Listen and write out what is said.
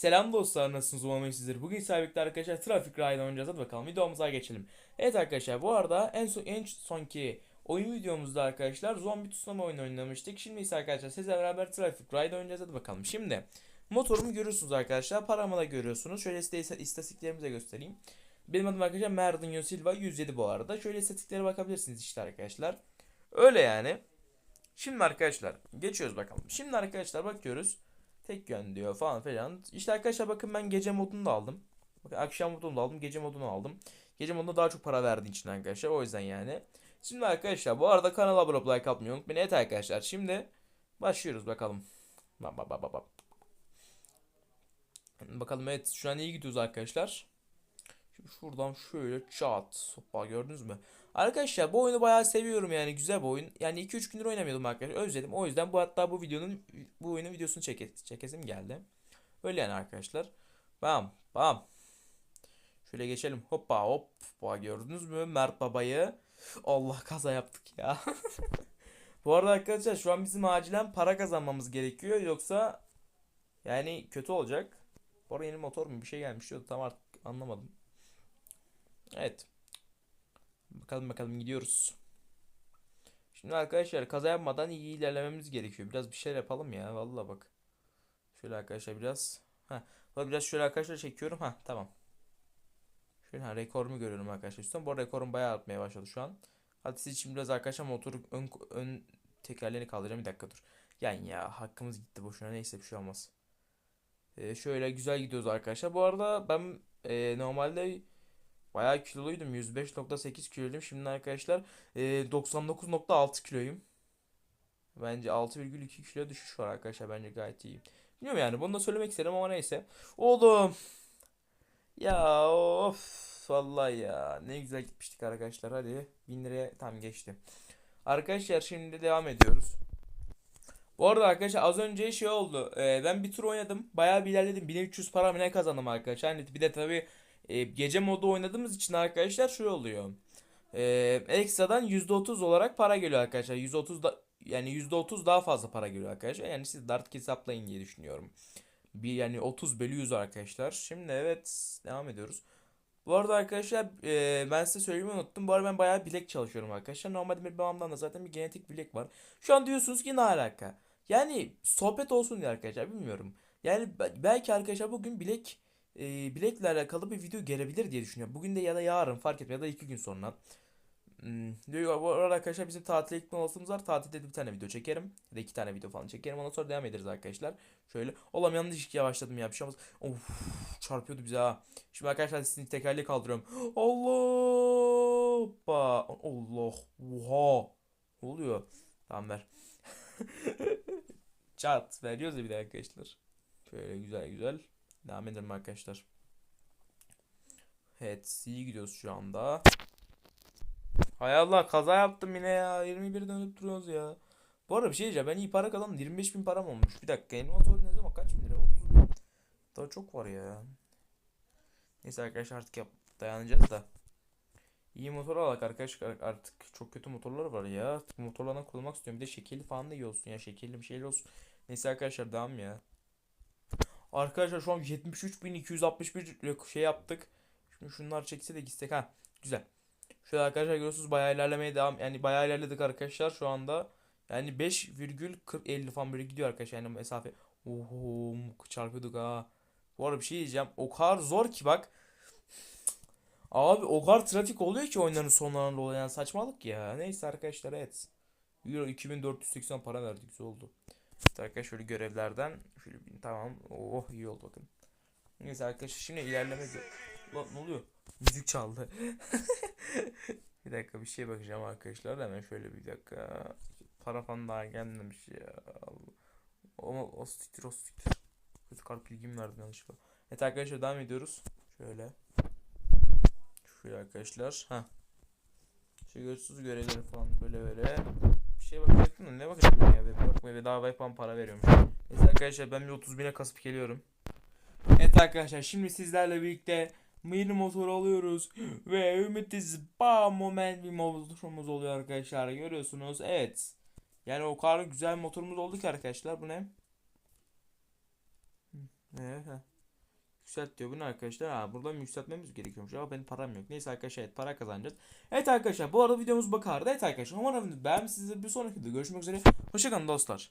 Selam dostlar nasılsınız umarım sizler. Bugün sabitler arkadaşlar Traffic Ride oynayacağız. Hadi bakalım videomuza geçelim. Evet arkadaşlar bu arada en son en sonki oyun videomuzda arkadaşlar zombi tutunma oyunu oynamıştık. Şimdi ise arkadaşlar sizlerle beraber Traffic Ride oynayacağız. Hadi bakalım. Şimdi motorumu görüyorsunuz arkadaşlar. Paramı da görüyorsunuz. Şöyle size göstereyim. Benim adım arkadaşlar Merdinho Silva 107 bu arada. Şöyle istatistiklere bakabilirsiniz işte arkadaşlar. Öyle yani. Şimdi arkadaşlar geçiyoruz bakalım. Şimdi arkadaşlar bakıyoruz. Tek yön diyor falan filan. İşte arkadaşlar bakın ben gece modunu da aldım. Bakın akşam modunu da aldım. Gece modunu aldım. Gece modunda daha çok para verdiği için arkadaşlar. O yüzden yani. Şimdi arkadaşlar bu arada kanala abone like atmayı unutmayın. Evet arkadaşlar şimdi başlıyoruz bakalım. Bak bak bak bak bak. Bakalım evet şu an iyi gidiyoruz arkadaşlar. Şuradan şöyle çat. Hoppa gördünüz mü? Arkadaşlar bu oyunu bayağı seviyorum yani güzel bir oyun. Yani 2-3 gündür oynamıyordum arkadaşlar. Özledim. O yüzden bu hatta bu videonun bu oyunun videosunu çeke, çekesim geldi. Öyle yani arkadaşlar. Bam bam. Şöyle geçelim. Hoppa hoppa gördünüz mü Mert babayı? Allah kaza yaptık ya. Bu arada arkadaşlar şu an bizim acilen para kazanmamız gerekiyor. Yoksa yani kötü olacak. Bu arada yeni motor mu bir şey gelmiş diyordu. Tam artık anlamadım. Evet. Bakalım bakalım gidiyoruz. Şimdi arkadaşlar kaza yapmadan iyi ilerlememiz gerekiyor. Biraz bir şeyler yapalım ya. Vallahi bak. Şöyle arkadaşlar biraz. Ha, biraz şöyle arkadaşlar çekiyorum. Ha, tamam. Şöyle ha, rekorumu görüyorum arkadaşlar. Üstten bu rekorum bayağı artmaya başladı şu an. Hadi siz için biraz arkadaşlar motoru ön, ön tekerlerini kaldıracağım. Bir dakika dur. Yani ya hakkımız gitti boşuna. Neyse bir şey olmaz. Ee, şöyle güzel gidiyoruz arkadaşlar. Bu arada ben e, normalde Bayağı kiloluydum. 105.8 kiloydum. Şimdi arkadaşlar e, 99.6 kiloyum. Bence 6,2 kilo düşüş var arkadaşlar. Bence gayet iyi. Bilmiyorum yani. Bunu da söylemek istedim ama neyse. Oğlum. Ya of. Vallahi ya. Ne güzel gitmiştik arkadaşlar. Hadi. 1000 liraya tam geçti. Arkadaşlar şimdi devam ediyoruz. Bu arada arkadaşlar az önce şey oldu. E, ben bir tur oynadım. Bayağı bir ilerledim. 1300 para mı ne kazandım arkadaşlar. Hani bir de tabii e, gece modu oynadığımız için arkadaşlar şöyle oluyor. E, ekstradan %30 olarak para geliyor arkadaşlar. %30 da yani %30 daha fazla para geliyor arkadaşlar. Yani siz de artık hesaplayın diye düşünüyorum. Bir yani 30 bölü 100 arkadaşlar. Şimdi evet devam ediyoruz. Bu arada arkadaşlar e, ben size söylemeyi unuttum. Bu arada ben bayağı bilek çalışıyorum arkadaşlar. Normalde benim babamdan da zaten bir genetik bilek var. Şu an diyorsunuz ki ne alaka? Yani sohbet olsun diye arkadaşlar bilmiyorum. Yani belki arkadaşlar bugün bilek e, bilekle alakalı bir video gelebilir diye düşünüyorum. Bugün de ya da yarın fark etmiyor ya da iki gün sonra. Hmm, arkadaşlar bizim tatile gitme olasılığımız var. Tatilde de bir tane video çekerim. Ya da iki tane video falan çekerim. Ondan sonra devam ederiz arkadaşlar. Şöyle. Oğlum yanlış yavaşladım ya. Bir şey. Of çarpıyordu bize ha. Şimdi arkadaşlar sizin tekerleği kaldırıyorum. Allah. Hoppa. Allah. Oha. Ne oluyor? Tamam ver. Çat. Veriyoruz ya bir de arkadaşlar. Şöyle güzel güzel. Devam edelim arkadaşlar. Evet iyi gidiyoruz şu anda. Hay Allah kaza yaptım yine ya. 21 dönüp duruyoruz ya. Bu arada bir şey diyeceğim. Ben iyi para kazandım. 25 bin param olmuş. Bir dakika. Motor ne zaman kaç bin lira? 30 bin. Daha çok var ya. Neyse arkadaşlar artık yap dayanacağız da. İyi motor alak arkadaşlar artık çok kötü motorlar var ya. Artık motorlardan kullanmak istiyorum. Bir de şekilli falan da iyi olsun ya. Şekilli bir şeyler olsun. Neyse arkadaşlar devam ya. Arkadaşlar şu an 73.261 şey yaptık. Şimdi şunlar çekse de gitsek ha. Güzel. Şöyle arkadaşlar görüyorsunuz bayağı ilerlemeye devam. Yani bayağı ilerledik arkadaşlar şu anda. Yani 5,40 falan böyle gidiyor arkadaşlar yani mesafe. Oho çarpıyorduk ha. Bu arada bir şey diyeceğim. O kadar zor ki bak. Abi o kadar trafik oluyor ki oyunların sonlarında oluyor. Yani saçmalık ya. Neyse arkadaşlar evet. Euro 2480 para verdik güzel oldu. İşte arkadaşlar şöyle görevlerden şöyle bir tamam. Oh iyi oldu bakın. Neyse arkadaşlar şimdi ilerleme Lan ne oluyor? Müzik çaldı. bir dakika bir şey bakacağım arkadaşlar. Hemen şöyle bir dakika. Para daha gelmemiş ya. Ama o siktir o siktir. Kötü kart bilgim verdim yanlışlıkla. Evet arkadaşlar devam ediyoruz. Şöyle. Şöyle arkadaşlar. Ha. Şu görsüz görevleri falan böyle böyle. Şeye bakacaktım da ne bakacaktım ya? Ve bakmaya bedava yapan para veriyormuş. Neyse arkadaşlar ben bir 30 bine kasıp geliyorum. Evet arkadaşlar şimdi sizlerle birlikte mini motor alıyoruz ve ümitsiz bam moment bir motorumuz oluyor arkadaşlar görüyorsunuz evet yani o kadar güzel motorumuz oldu ki arkadaşlar bu ne ne Yükselt diyor. Bu ne arkadaşlar? Ha, buradan yükseltmemiz gerekiyormuş. Ama benim param yok. Neyse arkadaşlar evet para kazanacağız. Evet arkadaşlar bu arada videomuz bakardı. Evet arkadaşlar umarım beğenmişsinizdir. Bir sonraki videoda görüşmek üzere. Hoşçakalın dostlar.